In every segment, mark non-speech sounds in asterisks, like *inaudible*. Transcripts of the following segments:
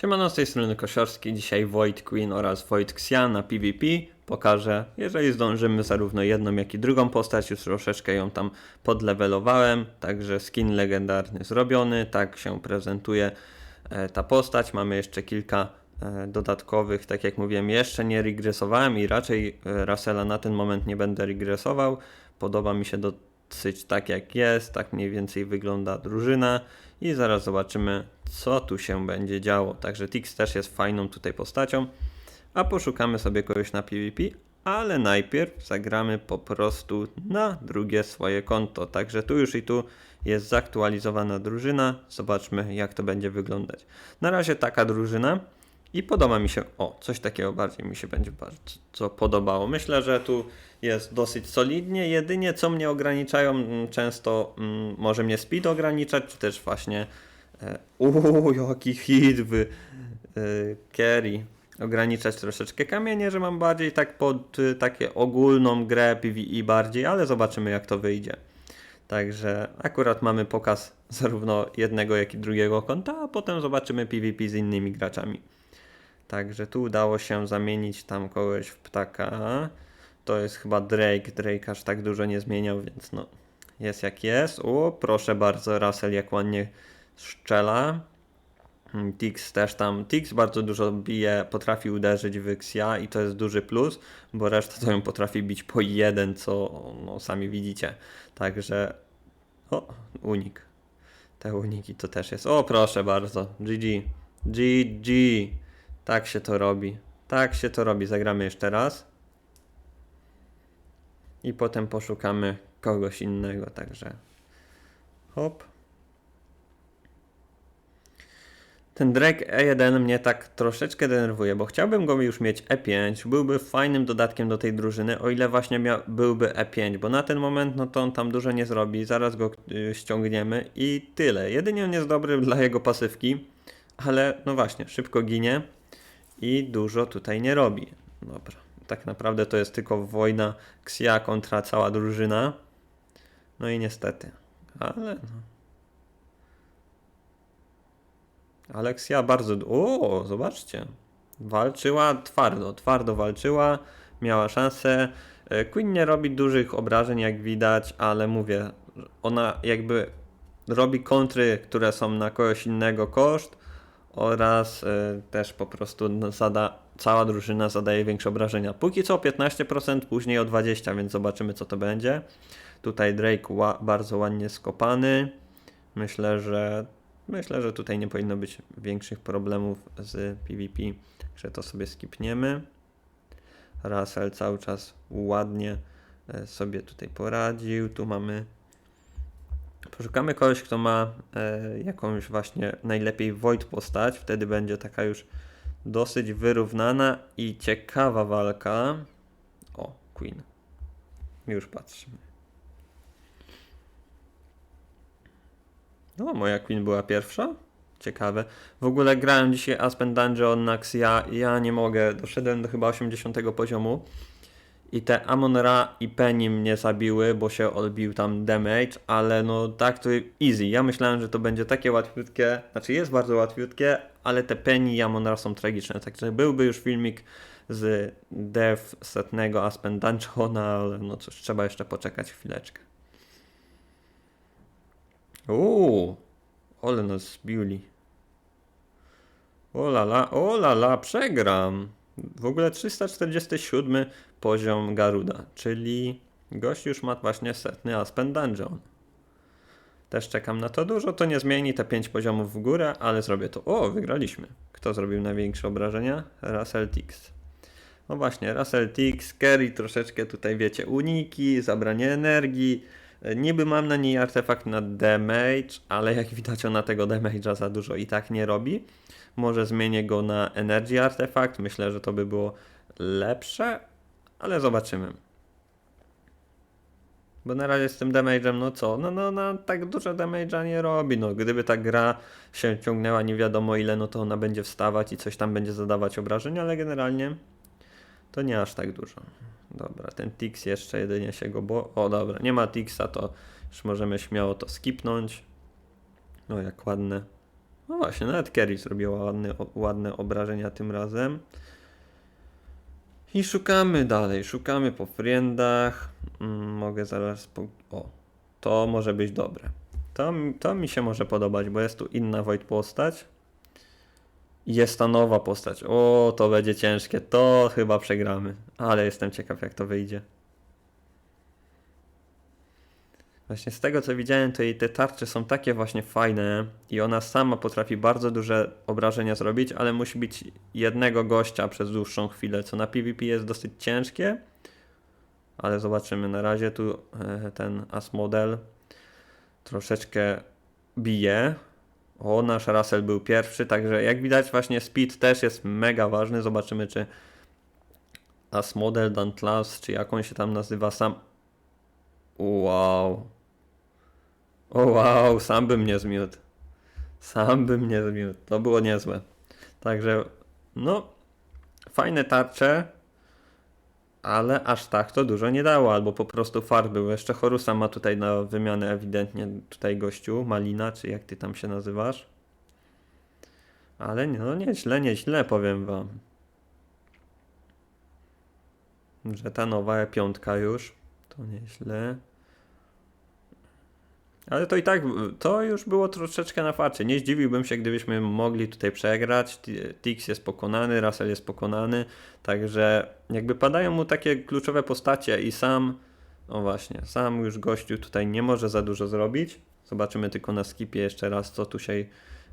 Siemano, z tej strony Kosiorski, dzisiaj Void Queen oraz Void Xian na PvP pokażę, jeżeli zdążymy zarówno jedną jak i drugą postać, już troszeczkę ją tam podlevelowałem, także skin legendarny zrobiony, tak się prezentuje e, ta postać, mamy jeszcze kilka e, dodatkowych, tak jak mówiłem, jeszcze nie regresowałem i raczej e, Rasela na ten moment nie będę regresował, podoba mi się dosyć tak jak jest, tak mniej więcej wygląda drużyna i zaraz zobaczymy co tu się będzie działo. Także Tix też jest fajną tutaj postacią, a poszukamy sobie kogoś na PvP, ale najpierw zagramy po prostu na drugie swoje konto. Także tu już i tu jest zaktualizowana drużyna. Zobaczmy jak to będzie wyglądać. Na razie taka drużyna. I podoba mi się, o, coś takiego bardziej mi się będzie bardzo podobało. Myślę, że tu jest dosyć solidnie. Jedynie co mnie ograniczają mm, często, mm, może mnie speed ograniczać, czy też właśnie e, jaki hit w e, carry. Ograniczać troszeczkę kamienie, że mam bardziej tak pod y, takie ogólną grę PvE bardziej, ale zobaczymy jak to wyjdzie. Także akurat mamy pokaz zarówno jednego, jak i drugiego konta, a potem zobaczymy PvP z innymi graczami. Także tu udało się zamienić tam kogoś w ptaka. To jest chyba Drake. Drake aż tak dużo nie zmieniał, więc no jest jak jest. O, proszę bardzo, Russell jak ładnie strzela. Mm, Tix też tam. Tix bardzo dużo bije, potrafi uderzyć w Xia i to jest duży plus, bo reszta to ją potrafi bić po jeden, co no, sami widzicie. Także. O, unik. Te uniki to też jest. O, proszę bardzo. GG. GG. Tak się to robi. Tak się to robi. Zagramy jeszcze raz. I potem poszukamy kogoś innego, także hop. Ten Drake E1 mnie tak troszeczkę denerwuje, bo chciałbym go już mieć E5, byłby fajnym dodatkiem do tej drużyny, o ile właśnie miał, byłby E5, bo na ten moment no to on tam dużo nie zrobi, zaraz go y, ściągniemy i tyle. Jedynie on jest dobry dla jego pasywki, ale no właśnie, szybko ginie i dużo tutaj nie robi. Dobra, tak naprawdę to jest tylko wojna Xia kontra cała drużyna. No i niestety, ale no. Bardzo. O, zobaczcie. Walczyła twardo, twardo walczyła, miała szansę. E, Queen nie robi dużych obrażeń, jak widać, ale mówię, ona jakby robi kontry, które są na kogoś innego koszt oraz y, też po prostu zada, cała drużyna zadaje większe obrażenia. Póki co o 15%, później o 20%, więc zobaczymy co to będzie. Tutaj Drake ła, bardzo ładnie skopany. Myślę, że myślę, że tutaj nie powinno być większych problemów z PvP, że to sobie skipniemy. Russell cały czas ładnie e, sobie tutaj poradził. Tu mamy Poszukamy kogoś, kto ma e, jakąś właśnie najlepiej Void postać. Wtedy będzie taka już dosyć wyrównana i ciekawa walka. O, Queen. Już patrzymy. No, moja Queen była pierwsza. Ciekawe. W ogóle grałem dzisiaj Aspen Dungeon na Xia. Ja nie mogę. Doszedłem do chyba 80 poziomu. I te Amon Ra i Penny mnie zabiły, bo się odbił tam damage, ale no tak to easy. Ja myślałem, że to będzie takie łatwiutkie, znaczy jest bardzo łatwiutkie, ale te Penny i Amon Ra są tragiczne. Także byłby już filmik z dev setnego Aspen Dungeona, ale no cóż, trzeba jeszcze poczekać chwileczkę. Uuu, ole nas zbiuli. O la la, o la la, przegram. W ogóle 347 poziom Garuda, czyli gość już ma właśnie setny Aspen Dungeon. Też czekam na to dużo, to nie zmieni te 5 poziomów w górę, ale zrobię to. O, wygraliśmy. Kto zrobił największe obrażenia? Russell Tix. No właśnie, Russell Tix, Kerry troszeczkę tutaj wiecie, uniki, zabranie energii. Niby mam na niej artefakt na damage, ale jak widać ona tego damage'a za dużo i tak nie robi. Może zmienię go na Energy Artefakt. Myślę, że to by było lepsze, ale zobaczymy. Bo na razie z tym damage'em, no co? No, no, no tak dużo damage'a nie robi. No, gdyby ta gra się ciągnęła nie wiadomo ile, no to ona będzie wstawać i coś tam będzie zadawać obrażeń, ale generalnie to nie aż tak dużo. Dobra, ten Tix jeszcze jedynie się go bo... O, dobra, nie ma Tixa, to już możemy śmiało to skipnąć. O, jak ładne. No właśnie, nawet Kerry zrobiła ładne, o- ładne obrażenia tym razem. I szukamy dalej, szukamy po friendach. Mm, mogę zaraz po... O, to może być dobre. To, to mi się może podobać, bo jest tu inna Void postać. Jest ta nowa postać. O, to będzie ciężkie. To chyba przegramy. Ale jestem ciekaw, jak to wyjdzie. Właśnie z tego co widziałem, to jej te tarcze są takie właśnie fajne i ona sama potrafi bardzo duże obrażenia zrobić, ale musi być jednego gościa przez dłuższą chwilę, co na PvP jest dosyć ciężkie. Ale zobaczymy na razie tu e, ten Asmodel troszeczkę bije. O, nasz Russell był pierwszy, także jak widać właśnie speed też jest mega ważny. Zobaczymy czy Asmodel Dantlas, czy jak on się tam nazywa sam. Wow. O wow, sam bym nie zmiótł. Sam bym nie zmiótł. To było niezłe. Także, no, fajne tarcze, ale aż tak to dużo nie dało, albo po prostu fart był. Jeszcze Horusa ma tutaj na wymianę ewidentnie tutaj gościu, Malina, czy jak ty tam się nazywasz. Ale no nieźle, nieźle powiem wam. Że ta nowa piątka już, to nieźle. Ale to i tak, to już było troszeczkę na farcie. Nie zdziwiłbym się, gdybyśmy mogli tutaj przegrać. Tix jest pokonany, Russell jest pokonany. Także jakby padają mu takie kluczowe postacie i sam, o właśnie, sam już gościu tutaj nie może za dużo zrobić. Zobaczymy tylko na skipie jeszcze raz, co tu się,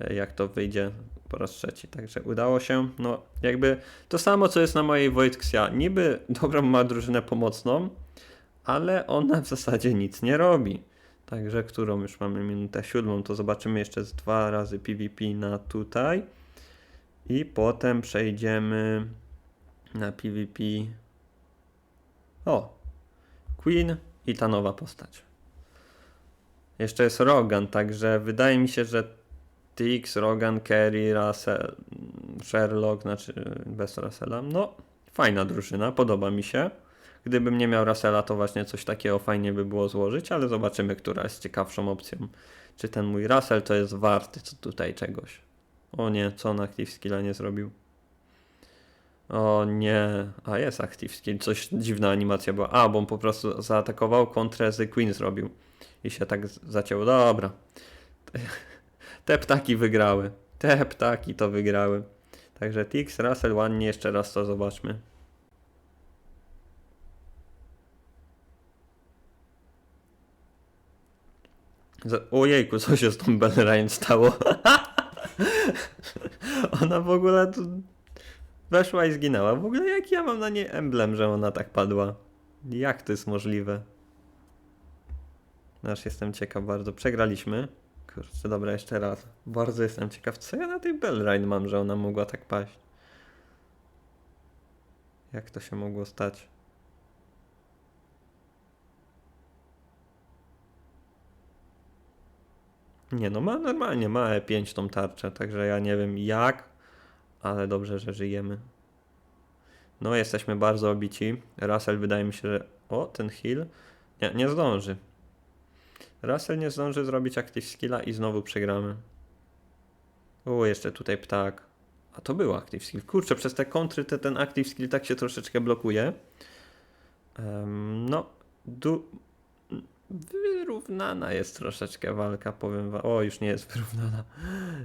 e, jak to wyjdzie po raz trzeci. Także udało się, no jakby to samo, co jest na mojej Wojtksia. Niby dobrą ma drużynę pomocną, ale ona w zasadzie nic nie robi. Także którą już mamy minutę siódmą, to zobaczymy jeszcze z dwa razy PvP na tutaj. I potem przejdziemy na PvP. O! Queen i ta nowa postać. Jeszcze jest Rogan, także wydaje mi się, że Tix, Rogan, Kerry, Russell, Sherlock, znaczy bez Russella. No, fajna drużyna, podoba mi się. Gdybym nie miał Russella, to właśnie coś takiego fajnie by było złożyć, ale zobaczymy, która jest ciekawszą opcją. Czy ten mój Russell to jest warty co tutaj czegoś. O nie, co on Active Skilla nie zrobił? O nie, a jest Active Skill, coś dziwna animacja była. A, bo on po prostu zaatakował, kontrę z Queen zrobił. I się tak zacięło. Dobra. *laughs* Te ptaki wygrały. Te ptaki to wygrały. Także Tix, Russell, ładnie, jeszcze raz to zobaczmy. Ojejku, co się z tą Belrain stało? *laughs* ona w ogóle tu weszła i zginęła. W ogóle jaki ja mam na niej emblem, że ona tak padła? Jak to jest możliwe? Aż jestem ciekaw bardzo. Przegraliśmy. Kurczę, dobra, jeszcze raz. Bardzo jestem ciekaw, co ja na tej Belrain mam, że ona mogła tak paść. Jak to się mogło stać? Nie no, ma normalnie, ma E5 tą tarczę, także ja nie wiem jak, ale dobrze, że żyjemy. No, jesteśmy bardzo obici. Russell wydaje mi się, że... O, ten heal. Nie, nie zdąży. Russell nie zdąży zrobić active skilla i znowu przegramy. O, jeszcze tutaj ptak. A to był active skill. Kurczę, przez te kontry te, ten active skill tak się troszeczkę blokuje. Em, no, du... wyrównana jest troszeczkę walka, powiem wam. O, już nie jest wyrównana.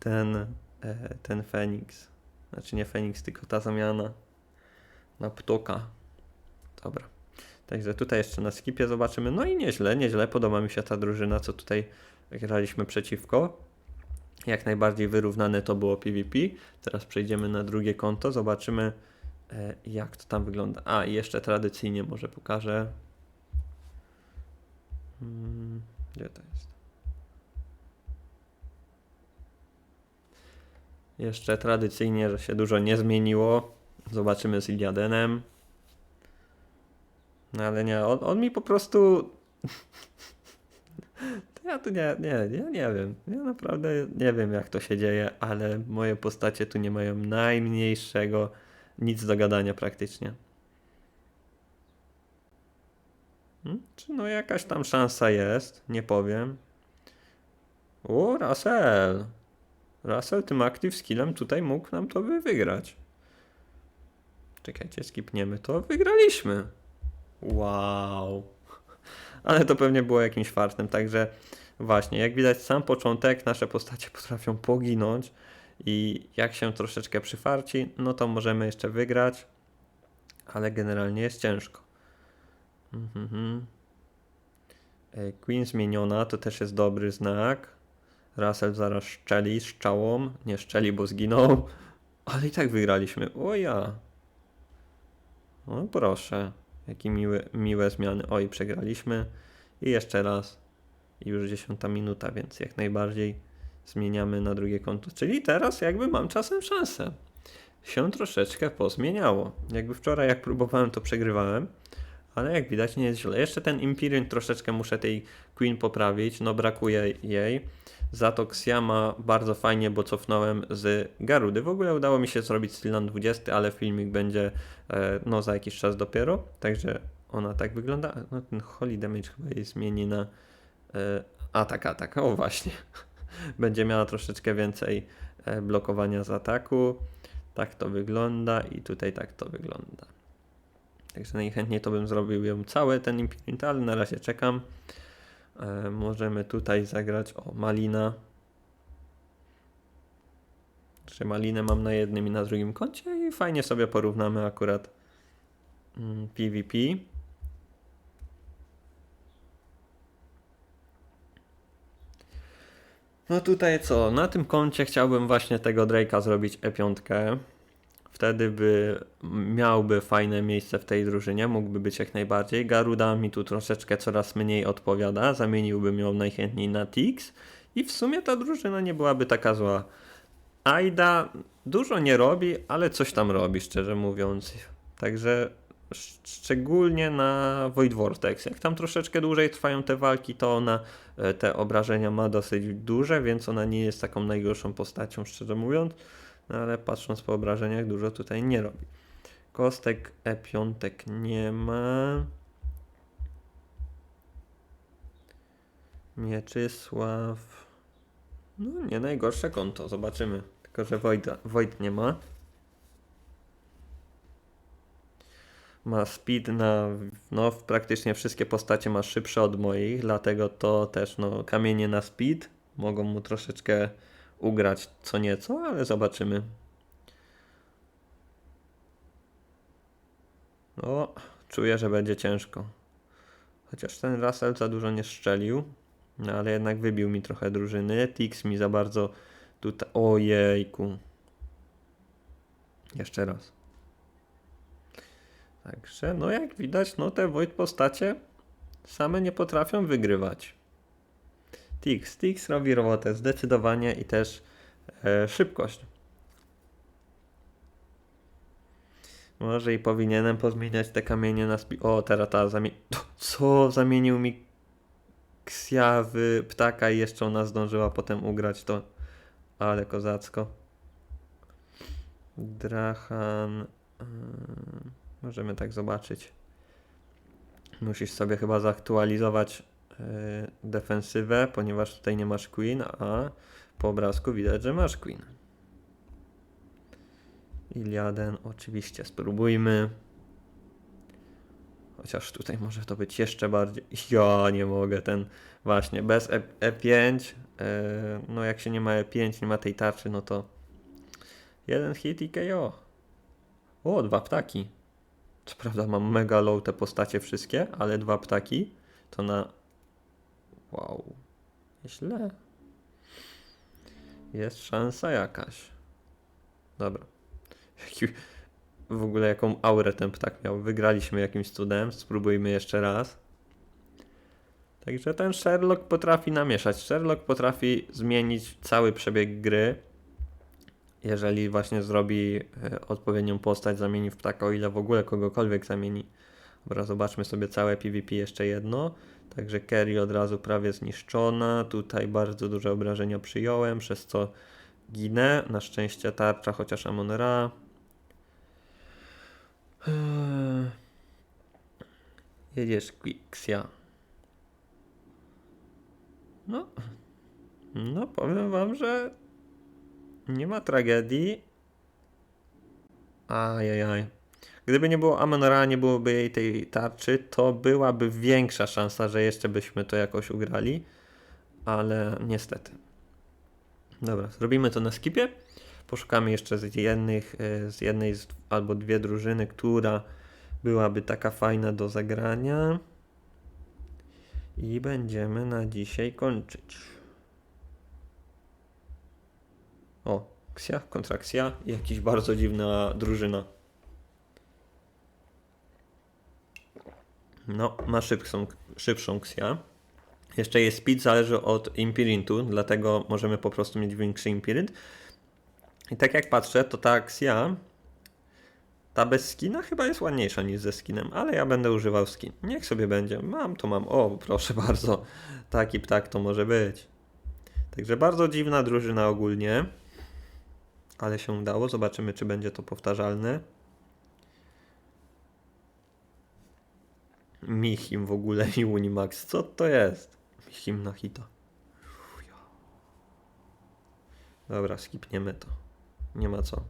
Ten, e, ten Feniks. Znaczy nie Feniks, tylko ta zamiana na ptoka. Dobra. Także tutaj jeszcze na skipie zobaczymy. No i nieźle, nieźle. Podoba mi się ta drużyna, co tutaj graliśmy przeciwko. Jak najbardziej wyrównane to było PvP. Teraz przejdziemy na drugie konto, zobaczymy e, jak to tam wygląda. A i jeszcze tradycyjnie może pokażę. Hmm, gdzie to jest? Jeszcze tradycyjnie, że się dużo nie zmieniło. Zobaczymy z Iliadenem. No ale nie, on, on mi po prostu. *laughs* Ja tu nie, nie, ja nie wiem. Ja naprawdę nie wiem, jak to się dzieje, ale moje postacie tu nie mają najmniejszego nic do gadania praktycznie. Czy no jakaś tam szansa jest? Nie powiem. O, Russell! Russell tym active skillem tutaj mógł nam to by wygrać. Czekajcie, skipniemy to. Wygraliśmy. Wow. *laughs* Ale to pewnie było jakimś fartem, także właśnie, jak widać sam początek, nasze postacie potrafią poginąć i jak się troszeczkę przyfarci, no to możemy jeszcze wygrać, ale generalnie jest ciężko. Mhm. E, Queen zmieniona, to też jest dobry znak. Russell zaraz szczeli z czałą. Nie szczeli, bo zginął. *laughs* Ale i tak wygraliśmy. O ja. No proszę. Jakie miłe, miłe zmiany. Oj, przegraliśmy. I jeszcze raz. I już dziesiąta minuta, więc jak najbardziej zmieniamy na drugie konto. Czyli teraz jakby mam czasem szansę. Się troszeczkę pozmieniało. Jakby wczoraj jak próbowałem to przegrywałem. Ale jak widać nie jest źle. Jeszcze ten Imperium troszeczkę muszę tej Queen poprawić. No brakuje jej. Za to Xiama bardzo fajnie, bo cofnąłem z Garudy. W ogóle udało mi się zrobić Stylan 20, ale filmik będzie e, no za jakiś czas dopiero. Także ona tak wygląda. No ten Holy Damage chyba jej zmieni na e, atak, atak. O właśnie. *laughs* Będzie miała troszeczkę więcej e, blokowania z ataku. Tak to wygląda i tutaj tak to wygląda. Także najchętniej to bym zrobił ją całe ten Imprint, ale na razie czekam. E, możemy tutaj zagrać o Malina. Czy Malinę mam na jednym i na drugim koncie i fajnie sobie porównamy akurat mm, PvP. No tutaj co, na tym koncie chciałbym właśnie tego Drake'a zrobić E5. Wtedy by miałby fajne miejsce w tej drużynie, mógłby być jak najbardziej. Garuda mi tu troszeczkę coraz mniej odpowiada, zamieniłbym ją najchętniej na Tix i w sumie ta drużyna nie byłaby taka zła. Aida dużo nie robi, ale coś tam robi, szczerze mówiąc. Także sz- szczególnie na Void Vortex. Jak tam troszeczkę dłużej trwają te walki, to ona e, te obrażenia ma dosyć duże, więc ona nie jest taką najgorszą postacią, szczerze mówiąc. No ale patrząc po obrażeniach, dużo tutaj nie robi. Kostek E5 nie ma. Mieczysław. No nie najgorsze konto, zobaczymy. Tylko, że Wojda, Wojt nie ma. Ma speed na, no praktycznie wszystkie postacie ma szybsze od moich, dlatego to też, no kamienie na speed mogą mu troszeczkę ugrać co nieco, ale zobaczymy. No, czuję, że będzie ciężko. Chociaż ten Russell za dużo nie strzelił, no ale jednak wybił mi trochę drużyny. Tix mi za bardzo tutaj... Ojejku. Jeszcze raz. Także, no jak widać, no te Void postacie same nie potrafią wygrywać. Tix, Tix robi robotę zdecydowanie i też e, szybkość. Może i powinienem pozmieniać te kamienie na spi... O, teraz ta zamie... Co? Zamienił mi Ksia ptaka i jeszcze ona zdążyła potem ugrać to. Ale kozacko. Drahan... Ym, możemy tak zobaczyć. Musisz sobie chyba zaktualizować defensywę, ponieważ tutaj nie masz Queen, a po obrazku widać, że masz Queen. Iliaden, oczywiście spróbujmy. Chociaż tutaj może to być jeszcze bardziej. Ja nie mogę, ten właśnie bez E- E5. e, no jak się nie ma E5, nie ma tej tarczy, no to jeden hit i KO. O, dwa ptaki. Co prawda mam mega low te postacie wszystkie, ale dwa ptaki to na. Wow. Źle. Jest szansa jakaś. Dobra. *laughs* Jaki, w ogóle jaką aurę ten ptak miał. Wygraliśmy jakimś cudem. Spróbujmy jeszcze raz. Także ten Sherlock potrafi namieszać. Sherlock potrafi zmienić cały przebieg gry. Jeżeli właśnie zrobi e, odpowiednią postać, zamieni w ptaka, o ile w ogóle kogokolwiek zamieni. Dobra, zobaczmy sobie całe PvP jeszcze jedno. Także Kerry od razu prawie zniszczona. Tutaj bardzo duże obrażenia przyjąłem, przez co ginę. Na szczęście tarcza, chociaż Amon Ra. Eee. Jedziesz Quixia. No. No, powiem wam, że Nie ma tragedii. Ajajaj. Gdyby nie było Amenora, nie byłoby jej tej tarczy, to byłaby większa szansa, że jeszcze byśmy to jakoś ugrali. Ale niestety. Dobra, zrobimy to na skipie. Poszukamy jeszcze z jednych, e, z jednej z, albo dwie drużyny, która byłaby taka fajna do zagrania. I będziemy na dzisiaj kończyć. O, Ksia kontra Ksia i jakiś bardzo dziwna drużyna. No, ma szybszą, szybszą Ksia. Jeszcze jest speed, zależy od impirintu, dlatego możemy po prostu mieć większy impirint. I tak jak patrzę, to ta Axia, ta bez skina chyba jest ładniejsza niż ze skinem, ale ja będę używał skin. Niech sobie będzie. Mam to mam. O, proszę *laughs* bardzo. Taki ptak to może być. Także bardzo dziwna drużyna ogólnie. Ale się udało. Zobaczymy, czy będzie to powtarzalne. Michim w ogóle i Unimax. Co to jest? Michim na hita. Dobra, skipniemy to. Nie ma co.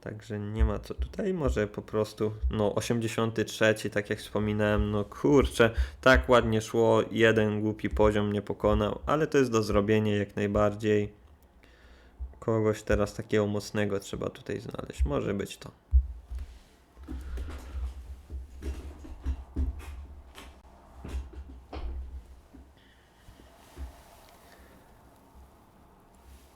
Także nie ma co tutaj. Może po prostu, no 83, tak jak wspominałem, no kurczę, tak ładnie szło. Jeden głupi poziom nie pokonał, ale to jest do zrobienia jak najbardziej. Kogoś teraz takiego mocnego trzeba tutaj znaleźć. Może być to.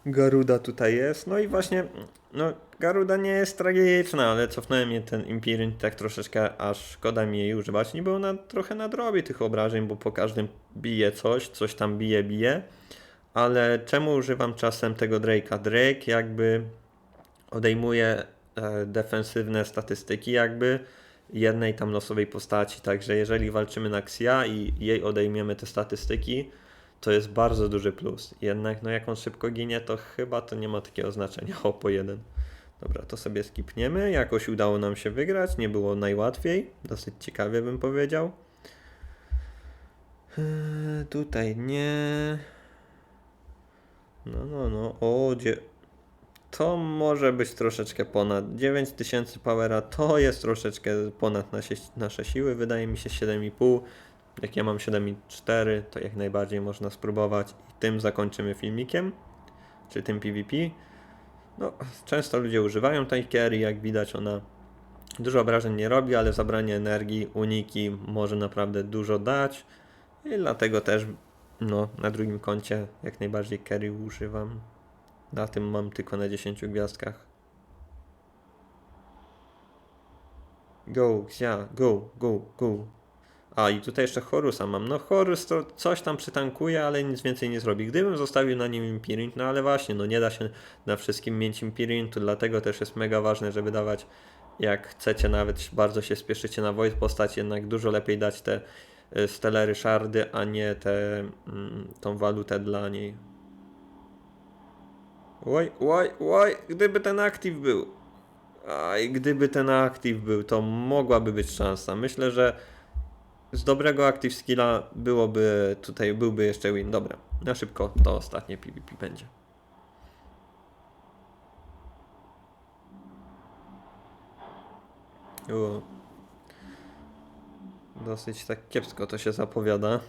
Garuda tutaj jest. No i właśnie, no Garuda nie jest tragiczna, ale cofnąłem mnie ten Impirint tak troszeczkę, aż szkoda mi jej używać. Niby ona trochę nadrobi tych obrażeń, bo po każdym bije coś, coś tam bije, bije. Ale czemu używam czasem tego Drake'a? Drake jakby odejmuje e, defensywne statystyki jakby jednej tam losowej postaci, także jeżeli walczymy na Xia i jej odejmiemy te statystyki, to jest bardzo duży plus. Jednak no jak on szybko ginie, to chyba to nie ma takiego znaczenia. *laughs* O, po jeden. Dobra, to sobie skipniemy. Jakoś udało nam się wygrać. Nie było najłatwiej. Dosyć ciekawie bym powiedział. Eee, tutaj nie. No, no, no. O, dzie... To może być troszeczkę ponad 9000 powera. To jest troszeczkę ponad nasze, nasze siły. Wydaje mi się 7,5. Jak ja mam 7,4, to jak najbardziej można spróbować. I tym zakończymy filmikiem, czy tym PvP. No, często ludzie używają tej carry, jak widać ona dużo obrażeń nie robi, ale zabranie energii, uniki może naprawdę dużo dać. I dlatego też no, na drugim koncie jak najbardziej carry używam. Na tym mam tylko na 10 gwiazdkach. Go, Xia, go, go, go. A i tutaj jeszcze Horusa mam. No Horus to coś tam przytankuje, ale nic więcej nie zrobi. Gdybym zostawił na nim Impirint, no ale właśnie, no nie da się na wszystkim mieć Impirintu, dlatego też jest mega ważne, żeby dawać, jak chcecie nawet bardzo się spieszycie na Void postać, jednak dużo lepiej dać te y, Stellery Shardy, a nie te, mm, tą walutę dla niej. Oj, oj, oj, gdyby ten aktyw był. Aj, gdyby ten aktyw był, to mogłaby być szansa. Myślę, że z dobrego active skilla byłoby tutaj, byłby jeszcze win. Dobra, na szybko to ostatnie PvP będzie. U. Dosyć tak kiepsko to się zapowiada.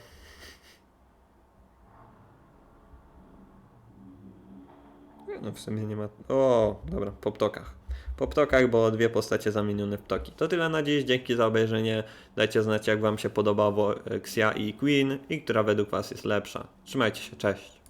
No w sumie nie ma. O, dobra, po ptokach. Po ptokach, bo dwie postacie zamienione w ptoki. To tyle na dziś, dzięki za obejrzenie. Dajcie znać, jak Wam się podobało Xia i Queen i która według Was jest lepsza. Trzymajcie się, cześć.